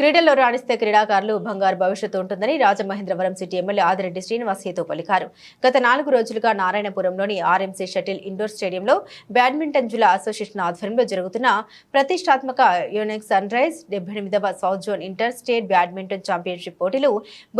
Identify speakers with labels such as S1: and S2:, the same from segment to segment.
S1: క్రీడల్లో రాణిస్తే క్రీడాకారులు బంగారు భవిష్యత్తు ఉంటుందని రాజమహేంద్రవరం సిటీ ఎమ్మెల్యే ఆదిరెడ్డి శ్రీనివాస్ హేతో పలికారు. గత నాలుగు రోజులుగా నారాయణపురంలోని ఆర్ఎంసీ షటిల్ ఇండోర్ స్టేడియంలో బ్యాడ్మింటన్ జిల్లా అసోసియేషన్ ఆధ్వర్యంలో జరుగుతున్న ప్రతిష్టాత్మక యూనిక్ సన్ రైజ్ డెబ్బై ఎనిమిదవ south zone inter state badminton championship పోటీలు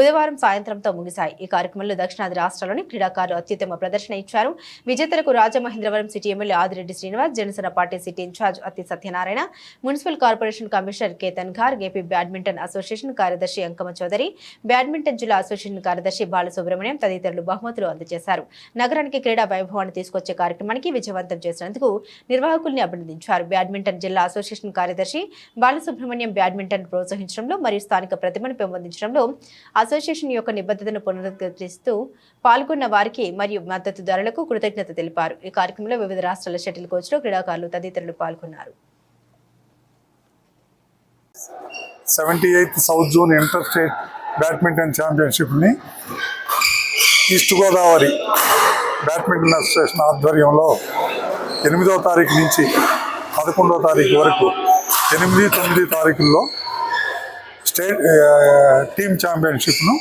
S1: బుధవారం సాయంత్రంతో ముగిశాయి. ఈ కార్యక్రమంలో దక్షిణాది రాష్ట్రాల్లోని క్రీడాకారులు అత్యుత్తమ ప్రదర్శన ఇచ్చారు. విజేతలకు Rajamahendravaram city MLA Adireddy Srinivas Janasena party city incharge Atti Satyanarayana municipal corporation commissioner Ketan Garg AP badminton association కార్యదర్శి అంకమ చౌదరి బ్యాడ్మింటన్ జిల్లా అసోసియేషన్ కార్యదర్శి బాలసుబ్రహ్మణ్యం తదితరులు బహుమతులు అందజేశారు. నగరానికి క్రీడా వైభవాన్ని తీసుకొచ్చే కార్యక్రమానికి విజయవంతం చేసినందుకు నిర్వాహకుల్ని అభినందించారు. బ్యాడ్మింటన్ జిల్లా అసోసియేషన్ కార్యదర్శి బాలసుబ్రహ్మణ్యం బ్యాడ్మింటన్ ప్రోత్సహించడంలో మరియు స్థానిక ప్రతిభను పెంపొందించడంలో అసోసియేషన్ యొక్క నిబద్ధతను పునరుద్ధరిస్తూ పాల్గొన్న వారికి మరియు మద్దతుదారులకు కృతజ్ఞత తెలిపారు. ఈ కార్యక్రమంలో వివిధ రాష్ట్రాల షటిల్ కోచ్లు క్రీడాకారులు తదితరులు పాల్గొన్నారు.
S2: Seventy eighth south zone inter state badminton ఛాంపియన్షిప్ని east Godavari badminton association ఆధ్వర్యంలో ఎనిమిదవ తారీఖు నుంచి పదకొండవ తారీఖు వరకు ఎనిమిది తొమ్మిది తారీఖుల్లో స్టేట్ టీమ్ ఛాంపియన్షిప్ను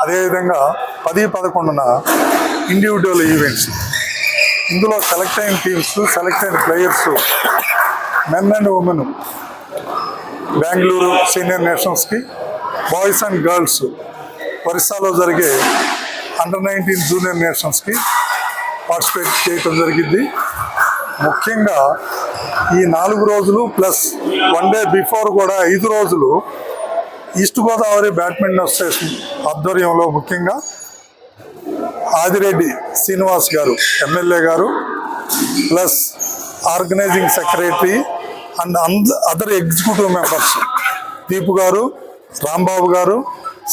S2: అదేవిధంగా పది పదకొండున ఇండివిజువల్ ఈవెంట్స్ ఇందులో సెలెక్ట్ అయిన టీమ్స్ సెలెక్ట్ అయిన players men and women Bengaluru senior నేషనల్స్కి boys and girls ఒరిస్సాలో జరిగే అండర్ నైన్టీన్ జూనియర్ నేషనల్స్కి పార్టిసిపేట్ చేయటం జరిగింది. ముఖ్యంగా ఈ నాలుగు రోజులు ప్లస్ వన్ డే బిఫోర్ కూడా ఐదు రోజులు ఈస్ట్ గోదావరి బ్యాడ్మింటన్ అసోసియేషన్ ఆధ్వర్యంలో ముఖ్యంగా ఆదిరెడ్డి శ్రీనివాస్ గారు ఎమ్మెల్యే గారు ప్లస్ ఆర్గనైజింగ్ సెక్రటరీ అండ్ అంద అదర్ ఎగ్జిక్యూటివ్ మెంబర్స్ దీపు గారు రాంబాబు గారు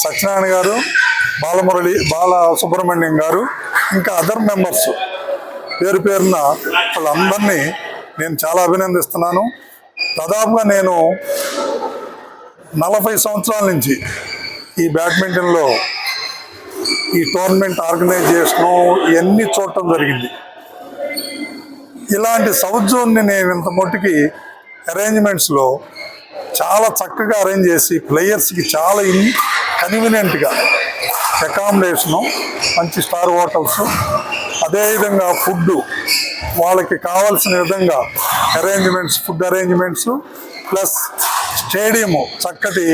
S2: సత్యనారాయణ గారు బాలమురళి బాల సుబ్రహ్మణ్యం గారు ఇంకా అదర్ మెంబర్స్ పేరు పేరున వాళ్ళందరినీ నేను చాలా అభినందిస్తున్నాను. దాదాపుగా నేను నలభై సంవత్సరాల నుంచి ఈ బ్యాడ్మింటన్లో ఈ టోర్నమెంట్ ఆర్గనైజ్ చేయడం ఇవన్నీ చూడటం జరిగింది. ఇలాంటి సౌజోన్ని నేను ఇంత మట్టుకి అరేంజ్మెంట్స్లో చాలా చక్కగా అరేంజ్ చేసి ప్లేయర్స్కి చాలా ఇన్ కన్వీనియంట్గా అకామిడేషను మంచి స్టార్ హోటల్స్ అదేవిధంగా ఫుడ్ వాళ్ళకి కావాల్సిన విధంగా arrangements food arrangements plus stadium చక్కటి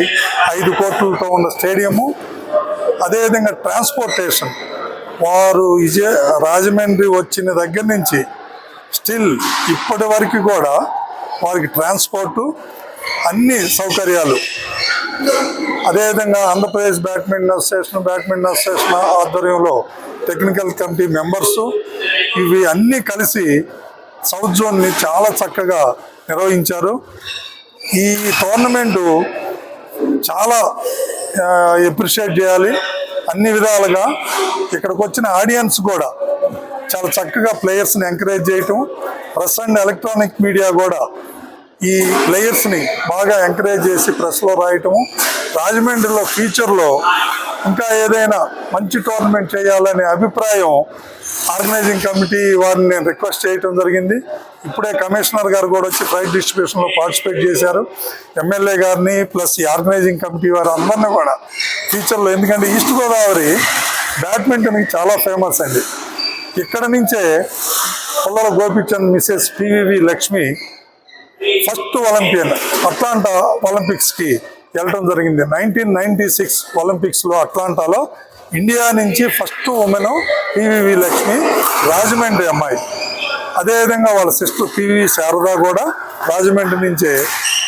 S2: ఐదు కోట్లతో ఉన్న స్టేడియము అదేవిధంగా ట్రాన్స్పోర్టేషన్ వారు విజయ రాజమండ్రి వచ్చిన దగ్గర నుంచి స్టిల్ ఇప్పటి వరకు కూడా వారికి ట్రాన్స్పోర్టు అన్ని సౌకర్యాలు. అదేవిధంగా Andhra Pradesh badminton association badminton association ఆధ్వర్యంలో టెక్నికల్ కమిటీ మెంబర్సు ఇవి అన్నీ కలిసి సౌత్ జోన్ని చాలా చక్కగా నిర్వహించారు. ఈ టోర్నమెంటు చాలా ఎప్రిషియేట్ చేయాలి. అన్ని విధాలుగా ఇక్కడికి వచ్చిన ఆడియన్స్ కూడా చాలా చక్కగా ప్లేయర్స్ని ఎంకరేజ్ చేయటం ప్రెస్ అండ్ ఎలక్ట్రానిక్ మీడియా కూడా ఈ ప్లేయర్స్ని బాగా ఎంకరేజ్ చేసి ప్రెస్లో రాయటము. రాజమండ్రిలో ఫ్యూచర్లో ఇంకా ఏదైనా మంచి టోర్నమెంట్ చేయాలనే అభిప్రాయం ఆర్గనైజింగ్ కమిటీ వారిని నేను రిక్వెస్ట్ చేయటం జరిగింది. ఇప్పుడే కమిషనర్ గారు కూడా వచ్చి ప్రైజ్ డిస్ట్రిబ్యూషన్లో పార్టిసిపేట్ చేశారు. ఎమ్మెల్యే గారిని ప్లస్ ఈ ఆర్గనైజింగ్ కమిటీ వారు అందరినీ కూడా ఫ్యూచర్లో ఎందుకంటే ఈస్ట్ గోదావరి బ్యాడ్మింటన్కి చాలా ఫేమస్ అండి. ఇక్కడ నుంచే Pullela Gopichand Mrs PVV Lakshmi first olympian Atlanta ఒలింపిక్స్కి వెళ్ళడం జరిగింది. నైన్టీన్ నైన్టీ సిక్స్ ఒలింపిక్స్లో అట్లాంటాలో ఇండియా నుంచి first women PVV Lakshmi Rajahmundry అమ్మాయి. అదేవిధంగా వాళ్ళ సిస్టర్ పివి శారద కూడా రాజమండ్రి నుంచే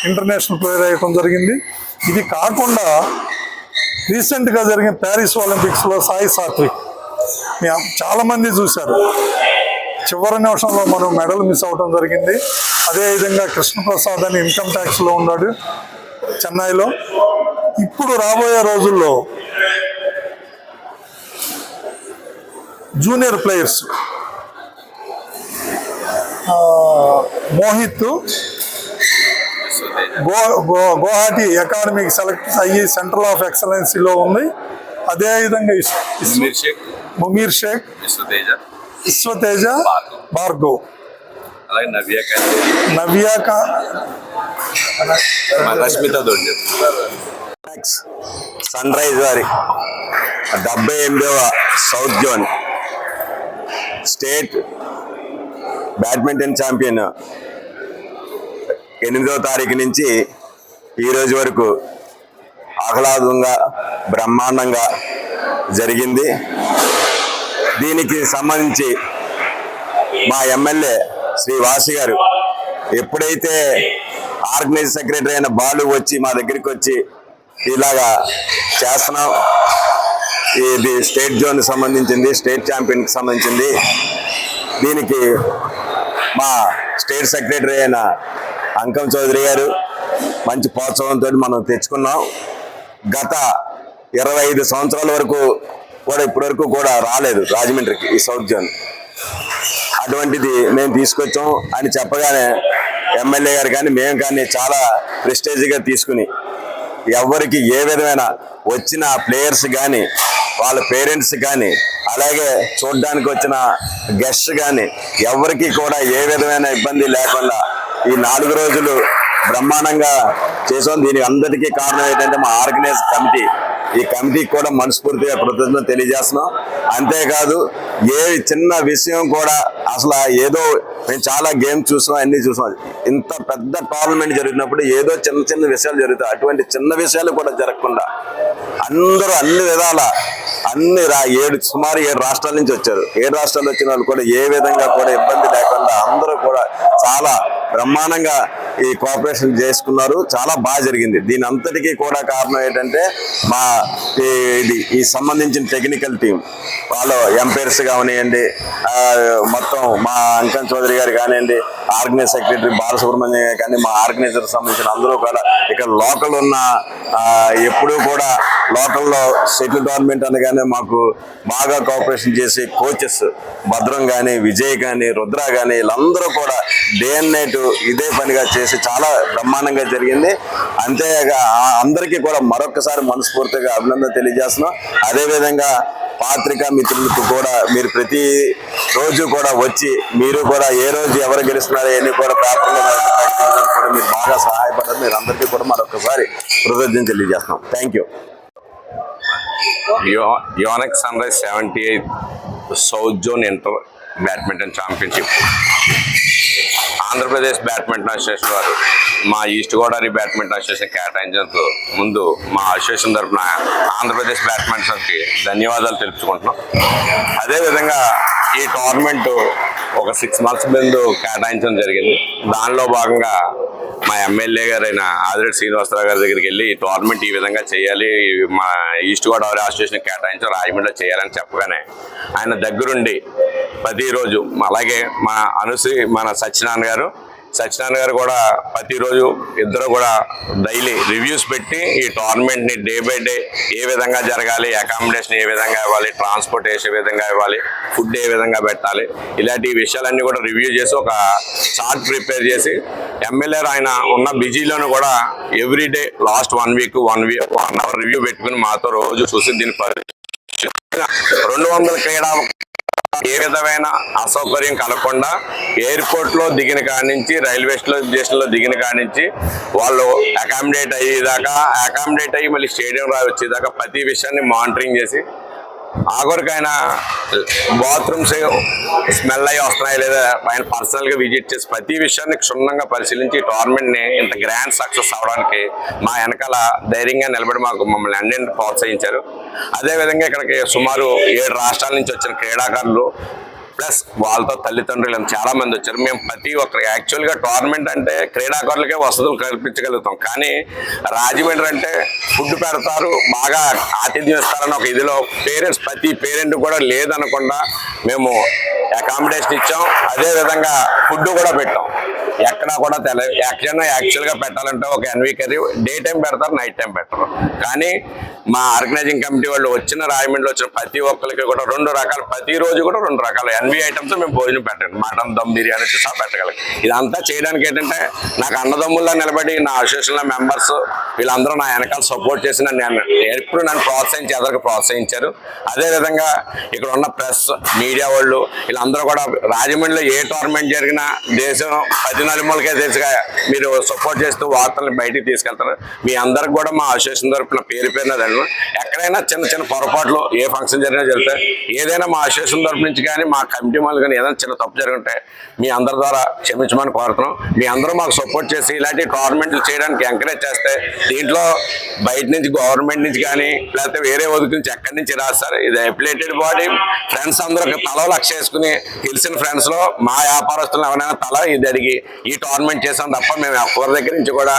S2: ఇంటర్నేషనల్ ప్లేయర్ అయ్యడం జరిగింది. ఇది కాకుండా రీసెంట్గా జరిగిన ప్యారిస్ ఒలింపిక్స్లో సాయి సాత్విక్. చాలామంది చూశారు. చివరి నిమిషంలో మనం మెడల్ మిస్ అవడం జరిగింది. అదేవిధంగా కృష్ణప్రసాద్ అని ఇన్కమ్ ట్యాక్స్లో ఉన్నాడు చెన్నైలో. ఇప్పుడు రాబోయే రోజుల్లో జూనియర్ ప్లేయర్స్ మోహిత్ గో గో గువాహటి అకాడమీకి సెలెక్ట్ అయ్యి సెంట్రల్ ఆఫ్ ఎక్సలెన్సీలో ఉంది. అదేవిధంగా
S3: ముమీర్ షేక్.
S2: ముమీర్ షేక్.
S3: విశ్వతేజ
S2: భార్గవ్.
S3: అలాగే నవ్య రష్మిత దొడ్డి
S4: సన్ రైజ్ వారి. డెబ్బై ఎనిమిదవ south zone state badminton champion ఎనిమిదవ తారీఖు నుంచి ఈ రోజు వరకు ఆహ్లాదంగా బ్రహ్మాండంగా జరిగింది. దీనికి సంబంధించి మా ఎమ్మెల్యే శ్రీ వాసి గారు ఎప్పుడైతే ఆర్గనైజ్ సెక్రటరీ అయిన బాలు వచ్చి మా దగ్గరికి వచ్చి ఇలాగా చేస్తున్నాం. ఇది స్టేట్ జోన్ సంబంధించింది స్టేట్ ఛాంపియన్కి సంబంధించింది. దీనికి మా స్టేట్ సెక్రటరీ అయిన అంకం చౌదరి గారు మంచి ప్రోత్సాహంతో మనం తెచ్చుకున్నాం. గత ఇరవై ఐదు సంవత్సరాల వరకు కూడా ఇప్పటి వరకు కూడా రాలేదు రాజమండ్రికి ఈ సౌత్ జోన్. అటువంటిది మేము తీసుకొచ్చాం. అని చెప్పగానే ఎమ్మెల్యే గారు కానీ మేము కానీ చాలా ప్రెస్టేజ్గా తీసుకుని ఎవరికి ఏ విధమైన వచ్చిన ప్లేయర్స్ కానీ వాళ్ళ పేరెంట్స్ కానీ అలాగే చూడడానికి వచ్చిన గెస్ట్ కానీ ఎవరికి కూడా ఏ విధమైన ఇబ్బంది లేకుండా ఈ నాలుగు రోజులు బ్రహ్మాండంగా చేసాం దీనికి అందరికీ కారణం ఏంటంటే మా ఆర్గనైజ్ కమిటీ. ఈ కమిటీకి కూడా మనస్ఫూర్తిగా కృతజ్ఞత తెలియజేస్తున్నాం. అంతేకాదు ఏ చిన్న విషయం కూడా అసలు ఏదో మేము చాలా గేమ్ చూసాం అన్ని చూసాం ఇంత పెద్ద టోర్నమెంట్ జరిగినప్పుడు ఏదో చిన్న చిన్న విషయాలు జరుగుతాయి. అటువంటి చిన్న విషయాలు కూడా జరగకుండా అందరూ అన్ని విధాల అన్ని రా ఏడు సుమారు ఏడు రాష్ట్రాల నుంచి వచ్చారు. ఏడు రాష్ట్రాలు వచ్చిన వాళ్ళు కూడా ఏ విధంగా కూడా ఇబ్బంది లేకుండా అందరూ కూడా చాలా బ్రహ్మాండంగా ఈ కోఆపరేషన్ చేసుకున్నారు. చాలా బాగా జరిగింది. దీని అంతటికీ కూడా కారణం ఏంటంటే మా ఇది ఈ సంబంధించిన టెక్నికల్ టీం వాళ్ళు ఎంపైర్స్ కానివ్వండి మొత్తం మా అంకన్ చౌదరి గారు కానివ్వండి ఆర్గనైజ్ సెక్రటరీ బాలసుబ్రహ్మణ్యం గారు కానీ మా ఆర్గనైజర్ సంబంధించిన అందరూ కూడా ఇక్కడ లోకల్ ఉన్న ఎప్పుడూ కూడా లోకల్లో సెటిల్ గవర్నమెంట్ అనగానే మాకు బాగా కోఆపరేషన్ చేసి కోచెస్ భద్రం కానీ విజయ్ కానీ రుద్ర కానీ వీళ్ళందరూ కూడా డే అండ్ నైట్ ఇదే పనిగా చేసి చాలా బ్రహ్మాండంగా జరిగింది. అంతేగాక ఆ అందరికీ కూడా మరొకసారి మనస్ఫూర్తిగా అభినందన తెలియజేస్తున్నాం. అదేవిధంగా పాత్రికా మిత్రులకు కూడా మీరు ప్రతి రోజు కూడా వచ్చి మీరు కూడా ఏ రోజు ఎవరు గెలుస్తున్నారో ఎన్ని కూడా పేపర్లో కూడా మీరు బాగా సహాయపడ్డారు. మీరు అందరికీ కూడా మరొకసారి కృతజ్ఞత తెలియజేస్తున్నాం. Thank you
S3: Yonex Sunrise seventy eighth south zone inter badminton championship. Andhra Pradesh badminton association వారు మా ఈస్ట్ గోదావరి బ్యాడ్మింటన్ అసోసియేషన్ కేటాయించినందుకు ముందు మా అసోసియేషన్ తరఫున ఆంధ్రప్రదేశ్ బ్యాడ్మింటన్కి ధన్యవాదాలు తెలుపుకుంటున్నాం. అదేవిధంగా ఈ టోర్నమెంట్ ఒక సిక్స్ మంత్స్ ముందు కేటాయించడం జరిగింది. దానిలో భాగంగా మా ఎమ్మెల్యే గారైన ఆదిరెడ్డి శ్రీనివాసరావు గారి దగ్గరికి వెళ్ళి టోర్నమెంట్ ఈ విధంగా చేయాలి మా ఈస్ట్ గోదావరి అసోసియేషన్ కేటాయించి రాజమండ్రిలో చేయాలని చెప్పగానే ఆయన దగ్గరుండి ప్రతిరోజు అలాగే మా అనుశ్రీ మన సత్యనారాయణ గారు సత్యనారాయణ గారు కూడా ప్రతిరోజు ఇద్దరు కూడా డైలీ రివ్యూస్ పెట్టి ఈ టోర్నమెంట్ని డే బై డే ఏ విధంగా జరగాలి అకామిడేషన్ ఏ విధంగా ఇవ్వాలి ట్రాన్స్పోర్ట్ ఏ విధంగా ఇవ్వాలి ఫుడ్ ఏ విధంగా పెట్టాలి ఇలాంటి విషయాలన్నీ కూడా రివ్యూ చేసి ఒక చార్ట్ ప్రిపేర్ చేసి ఎమ్మెల్యే ఆయన ఉన్న బిజీలోనూ కూడా every day last one week one week one hour review పెట్టుకుని మాతో రోజు చూసి దీని రెండు వందల క్రీడా ఏ విధమైన అసౌకర్యం కలగకుండా ఎయిర్పోర్ట్లో దిగిన కాడి నుంచి రైల్వే స్టేషన్లో దిగిన కాడి నుంచి వాళ్ళు అకామిడేట్ అయ్యేదాకా అకామిడేట్ అయ్యి మళ్ళీ స్టేడియం రా వచ్చేదాకా ప్రతి విషయాన్ని మానిటరింగ్ చేసి ఆఖరికైనా బాత్రూమ్స్ స్మెల్ అయ్యి వస్తున్నాయి లేదా ఆయన పర్సనల్గా విజిట్ చేసి ప్రతి విషయాన్ని క్షుణ్ణంగా పరిశీలించి టోర్నమెంట్ని ఇంత గ్రాండ్ సక్సెస్ అవడానికి మా వెనకాల ధైర్యంగా నిలబడి మాకు మమ్మల్ని అన్ని ప్రోత్సహించారు. అదేవిధంగా ఇక్కడికి సుమారు ఏడు రాష్ట్రాల నుంచి వచ్చిన క్రీడాకారులు ప్లస్ వాళ్ళతో తల్లిదండ్రులు చాలా మంది వచ్చారు. మేము ప్రతి ఒక్కరు యాక్చువల్గా టోర్నమెంట్ అంటే క్రీడాకారులకే వసతులు కల్పించగలుగుతాం. కానీ రాజమండ్రి అంటే ఫుడ్ పెడతారు బాగా ఆతిథ్యం ఇస్తారని ఒక ఇదిలో పేరెంట్స్ ప్రతి పేరెంట్ కూడా లేదనకుండా మేము అకామిడేషన్ ఇచ్చాం. అదే విధంగా ఫుడ్ కూడా పెట్టాం. పెట్టినా కూడా తెల యాక్చువల్గా యాక్చువల్గా పెట్టాలంటే ఒక ఎన్వి కర్రీ డే టైం పెడతారు నైట్ టైం పెట్టరు. కానీ మా ఆర్గనైజింగ్ కమిటీ వాళ్ళు వచ్చిన రాయమండ్రిలో వచ్చిన ప్రతి ఒక్కరికి కూడా రెండు రకాల ప్రతిరోజు కూడా రెండు రకాల ఎన్వి ఐటమ్స్ మేము భోజనం పెట్టండి మటన్ దమ్ బిర్యానీ సహా పెట్టగలం. ఇదంతా చేయడానికి ఏంటంటే నాకు అన్నదమ్ముల్లో నిలబడి నా అసోసియేషన్ మెంబర్స్ వీళ్ళందరూ నా వెనకాల సపోర్ట్ చేసి నన్ను ఎప్పుడు నన్ను ప్రోత్సహించి ఎదరికి ప్రోత్సహించారు. అదేవిధంగా ఇక్కడ ఉన్న ప్రెస్ మీడియా వాళ్ళు వీళ్ళందరూ కూడా రాజమండ్రిలో ఏ టోర్నమెంట్ జరిగినా దేశం పది నలుమూల తెలుసుగా మీరు సపోర్ట్ చేస్తూ వార్తలను బయటికి తీసుకెళ్తారు. మీ అందరికి కూడా మా అసోసియేషన్ తరపున పేరు పేరున ఎక్కడైనా చిన్న చిన్న పొరపాట్లు ఏ ఫంక్షన్ జరిగినా జరుగుతాయి. ఏదైనా మా అసోసియేషన్ తరపు నుంచి కానీ మా కమిటీ వాళ్ళు కానీ ఏదైనా చిన్న తప్పు జరుగుంటే మీ అందరి ద్వారా క్షమించమని కోరుతున్నాం. మీ అందరూ మాకు సపోర్ట్ చేసి ఇలాంటి టోర్నమెంట్లు చేయడానికి ఎంకరేజ్ చేస్తే దీంట్లో బయట నుంచి గవర్నమెంట్ నుంచి కానీ లేకపోతే వేరే ఒదుకు నుంచి ఎక్కడి నుంచి రాస్తారు. ఇది ఎప్లేటెడ్ బాడీ ఫ్రెండ్స్ అందరూ తల లక్ష్య వేసుకుని తెలిసిన ఫ్రెండ్స్లో మా వ్యాపారస్తులు ఎవరైనా తల ఇది అడిగి ఈ టోర్నమెంట్ చేసాం తప్ప మేము ఎవరి దగ్గర నుంచి కూడా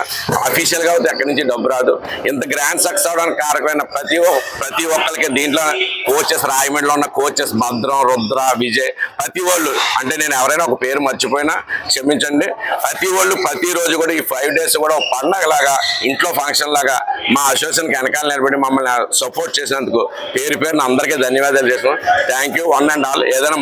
S3: అఫీషియల్గా అయితే ఎక్కడి నుంచి డబ్బు రాదు. ఇంత గ్రాండ్ సక్సెస్ అవడానికి కారకమైన ప్రతి ప్రతి ఒక్కరికి దీంట్లో కోచెస్ రాయమండ్రిలో ఉన్న కోచెస్ భద్రం రుద్ర విజయ్ ప్రతి వాళ్ళు అంటే నేను ఎవరైనా ఒక పేరు మర్చిపోయినా క్షమించండి. ప్రతి వాళ్ళు ప్రతిరోజు కూడా ఈ ఫైవ్ డేస్ కూడా పండగ లాగా ఇంట్లో ఫంక్షన్ లాగా మా అసోసియేషన్ వెనకాల నిలబడి మమ్మల్ని సపోర్ట్ చేసినందుకు పేరు పేరున అందరికీ ధన్యవాదాలు చేస్తున్నాం. Thank you one and all ఏదైనా